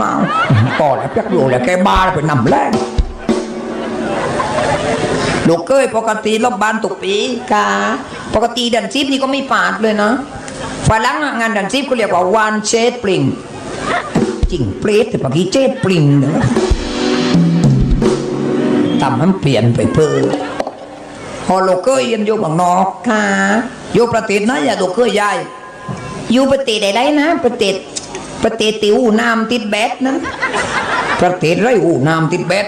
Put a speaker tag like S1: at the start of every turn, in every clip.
S1: เราก่อแล้วจักอยู่แล้วแกบ้าไปนำแรงลูกเก้ยปกติรอบบ้านตุกปีกาปกติดันซิปนี่ก็ไม่ปาดเลยนะฝรั่งงานดันซิปก็เรียกว่าวันเชดปริงจริงเปรตแต่ปกี้เจดปริงนะทำให้มันเปลี่ยนไปเพื่อพอลูกเก้ยเรียนอยู่บางนอกค่ะอยู่ประเทศนะอย่าลูกเก้ยยายอยู่ประเทศใดๆนะ ประเทศ ประเทศติวน้ำติดแบดนั้น ประเทศไรอูน้ำติดแบด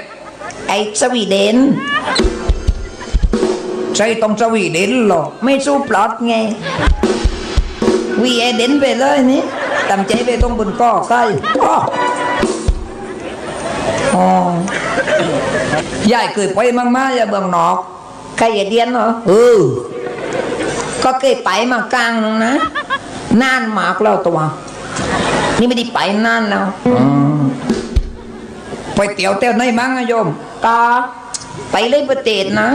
S1: ไอ้สวีเดนใช่ต้องสวีเดนหรอกไม่สู้ปลอดไงวีเอเดนไปเลยนี่ตำใจไปตรงบนก้อใกล้อ้ออ๋อยายเคยไปมั่งมาอย่าเบืองนอกใครอย่าเดียนเหรอเออก็เคยไปมากลางนึงนะนานมากแล้วตัว นี่ไม่ได้ไปนานแล้วไปเตี๋ยวเต้วไหนบ้างอะโยมตาไปเลยประเทศนะ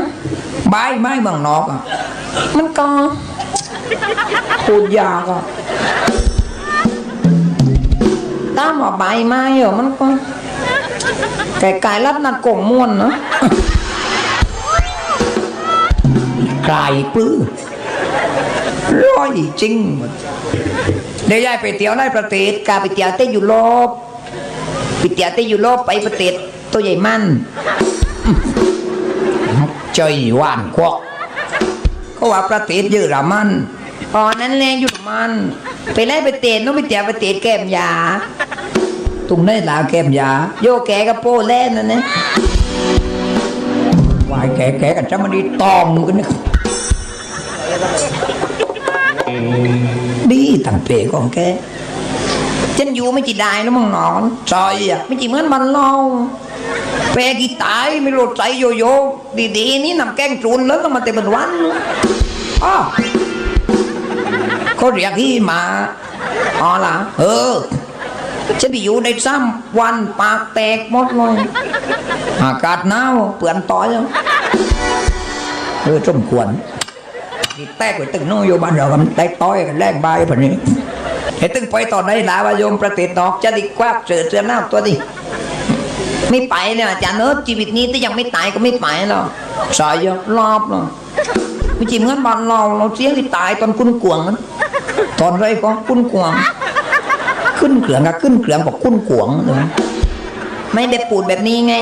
S1: บายไม้บางนอกอะมันก็พูดยากอะตามว่าใบายไม้เหรอมันก็ไก่ไก่รัดนัดกงม่วนนะไกลปื้อ ร้อยจริงเดี๋ยวยายไปเที่ยวในประเทศกาไปเที่ยวเต้ยุโรปไปเที่ยวเต้ยุโรปไปประเทศตัวใหญ่มันใจหวานควักเขาว่าประเทศเยอรมันอ๋อนั่นแหละเยอรมันไปไล่ประเทศนู้นไปเที่ยวประเทศแก้มยาตรงนี้ลาแก้มยา โยแกกับโป้แล่นนั่นนะวายแกแกกันจะมาดีตอมกันนะ ดีตั้งเปของแกฉันอยู่ไม่จีได้แล้วมึงนอนซอยอะไม่จีเหมือนมันเราแปกีตายไม่รู้ใจโยโย่ดีๆนี่นำแกงจูนแล้วต้องมาเต็มเป็นวันอ้อเขาเรียกที่มาอ๋อล่ะเออฉันไปอยู่ในซ้ำวันปากแตกหมดเลยอากาศหนาวเปื่อนต่อยเออสมควร ที่แตกไปตึงโน้อยู่บ้านเรากันแตกต้อยกันแลกใบแบบนี้เห็นตึงไปตอนไหนลาวาโยมประเทศนอกจะดีกว่าเสือเสือหน้าตัวดิไม่ไปเนี่ยอาจารย์เนอชีวิตนี้ที่ยังไม่ตายก็ไม่ไปหรอกสายยรอบเนาะไม่จริงเงินบ้านเราเราเสียที่ตายตอนคุ้นกวงนะตอนไรก็คุ้นกวง ขึ้นเกลืองกับขึ้นเกลืองบอกคุ้นกวงเลยไม่ได้ปูดแบบนี้ไง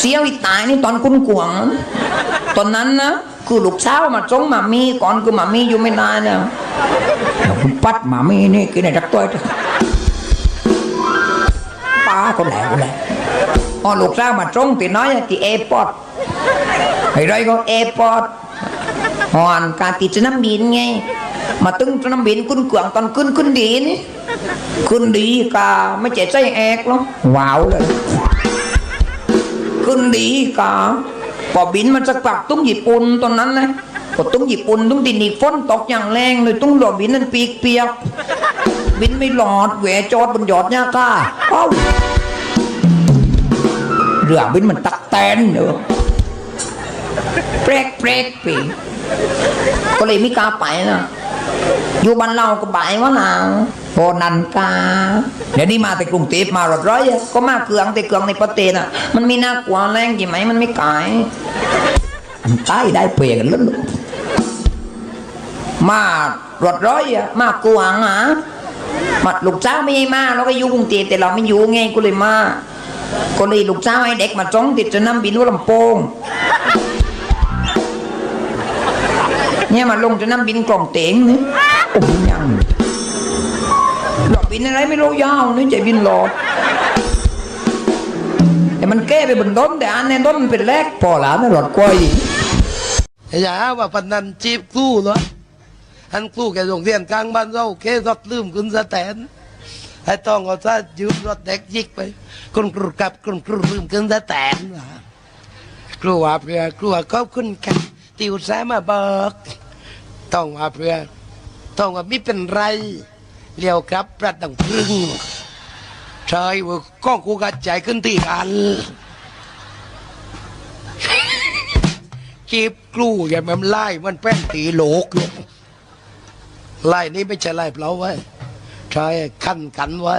S1: เสียที่ตายนี่ตอนคุ้นกวง ตอนนั้นนะคือลูกสาวมาจงมามีก่อนคือมามีอยู่ไม่นานเนี่ยคุณปัดมามีนี่กินไอ้จักตัวป้าคนไหนคนไหนอ๋อลูกสาวมาจงตีน้อยอะที่เอร์พอร์ตไอ้ไรก็เอร์พอร์ตหอนการติดสนามบินไง มาตึงสนามบินคุณกวางตอนขึ้นขึ้นดีนี่ขึ้นดีกาไม่เจ็บใจแอกหรอกว้าวเลย ขึ้นดีกาพอบินมาจากปากตุ้งญี่ปุ่นตอนนั้นนะพอตุ้งญี่ปุ่นตุ้งดินีฝนตกอย่างแรงเลยตุ้งหลอดบินนั้นปีกเปียกบินไม่หลอดแหวจอดบนยอดเนี่ยก้าเอ้าเรือบินมันตักแตนเนอะเปรกเปรกปีก็เลยไม่กล้าไปนะอยู่บ้านเราก็บ่ายวะนะ พอนันกาเดี๋ยวนี้มาแต่กรุงเทพมารถร้อยอะก็มาเกลืองแต่เกลืองในประเทศอะ มันมีน่ากลัวแรงกี่ไหมมันไม่กายตายได้เปลี่ยนกันแล้วลูกมารถร้อยอะมากลัวงอะมาลูกเจ้าไม่ให้มาเราก็อยู่กรุงเทพแต่เราไม่อยู่ไงก็เลยมาก็เลยลูกเจ้าให้เด็กมาจ้องติดจะนำบินวัวลำโพงเนี่ยมาลงจะนำบินกล่องเตงนี่โอ้ยยัง วินอะไรไม่รู้ยาวนี่ใจบินหลอดแต่มันแก้ไปบนต้นแต่อันในต้นมันเป็นแรกพอหลานหลอดกล้วย
S2: อย่าหาว่าพนันจีบครู่เหรออันครู่แกโรงเรียนกลางบ้านเราเครถลืมคุณสแตนให้ต้องเอาซะยืมรถเด็กยิกไปคุณครูกลับคุณครูลืมคุณสแตนว่ะครูว่าเพื่อครูว่าขอบคุณค่ะติวสายมาบอกต้องว่าเพื่อต้องว่าไม่เป็นไร เลี้ยวครับประดังพึ่งใช่ว่าก้องกูกระจายขึ้นที่อันจีบกลู่อย่ามันไล่มันแป้นตีโหลกอยู่ไล่นี่ไม่ใช่ไล่เปล่าไว้ใช่ขั้นกันไว้